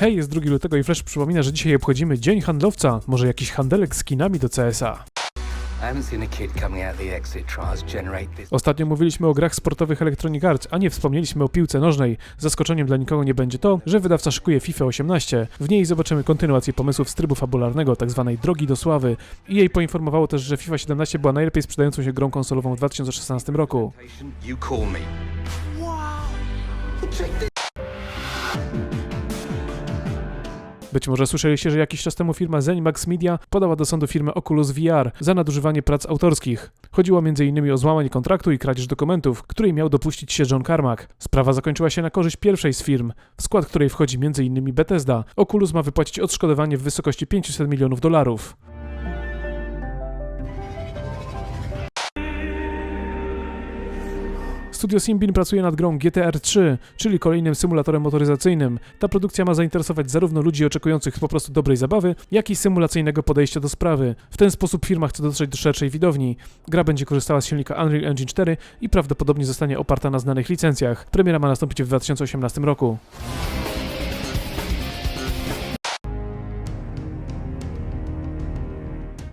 Hej, jest 2 lutego i Flash przypomina, że dzisiaj obchodzimy Dzień Handlowca. Może jakiś handelek z kinami do CSa. I. Ostatnio mówiliśmy o grach sportowych Electronic Arts, a nie wspomnieliśmy o piłce nożnej. Zaskoczeniem dla nikogo nie będzie to, że wydawca szykuje FIFA 18. W niej zobaczymy kontynuację pomysłów z trybu fabularnego, tzw. drogi do sławy. EA poinformowało też, że FIFA 17 była najlepiej sprzedającą się grą konsolową w 2016 roku. Być może słyszeliście, że jakiś czas temu firma Zenimax Media podała do sądu firmę Oculus VR za nadużywanie prac autorskich. Chodziło m.in. o złamanie kontraktu i kradzież dokumentów, której miał dopuścić się John Carmack. Sprawa zakończyła się na korzyść pierwszej z firm, w skład której wchodzi m.in. Bethesda. Oculus ma wypłacić odszkodowanie w wysokości 500 milionów dolarów. Studio Simbin pracuje nad grą GTR 3, czyli kolejnym symulatorem motoryzacyjnym. Ta produkcja ma zainteresować zarówno ludzi oczekujących po prostu dobrej zabawy, jak i symulacyjnego podejścia do sprawy. W ten sposób firma chce dotrzeć do szerszej widowni. Gra będzie korzystała z silnika Unreal Engine 4 i prawdopodobnie zostanie oparta na znanych licencjach. Premiera ma nastąpić w 2018 roku.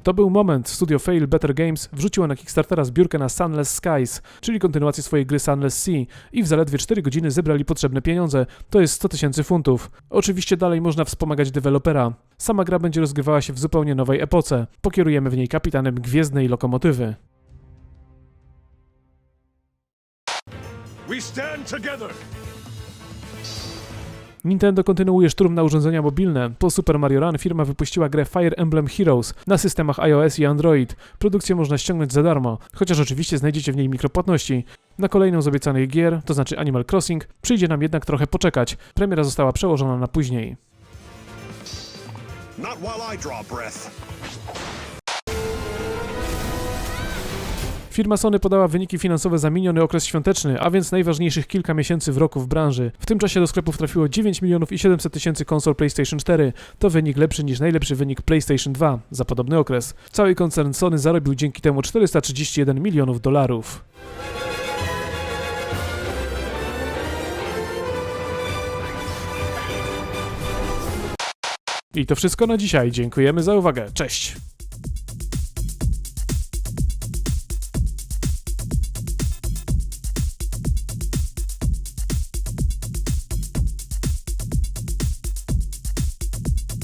To był moment. Studio Fail Better Games wrzuciło na Kickstartera zbiórkę na Sunless Skies, czyli kontynuację swojej gry Sunless Sea i w zaledwie 4 godziny zebrali potrzebne pieniądze, to jest 100 tysięcy funtów. Oczywiście dalej można wspomagać dewelopera. Sama gra będzie rozgrywała się w zupełnie nowej epoce. Pokierujemy w niej kapitanem gwiezdnej lokomotywy. We stand together. Nintendo kontynuuje szturm na urządzenia mobilne. Po Super Mario Run firma wypuściła grę Fire Emblem Heroes na systemach iOS i Android. Produkcję można ściągnąć za darmo, chociaż oczywiście znajdziecie w niej mikropłatności. Na kolejną z obiecanych gier, to znaczy Animal Crossing, przyjdzie nam jednak trochę poczekać. Premiera została przełożona na później. Not while I draw breath. Firma Sony podała wyniki finansowe za miniony okres świąteczny, a więc najważniejszych kilka miesięcy w roku w branży. W tym czasie do sklepów trafiło 9 milionów i 700 tysięcy konsol PlayStation 4. To wynik lepszy niż najlepszy wynik PlayStation 2 za podobny okres. Cały koncern Sony zarobił dzięki temu 431 milionów dolarów. I to wszystko na dzisiaj. Dziękujemy za uwagę. Cześć!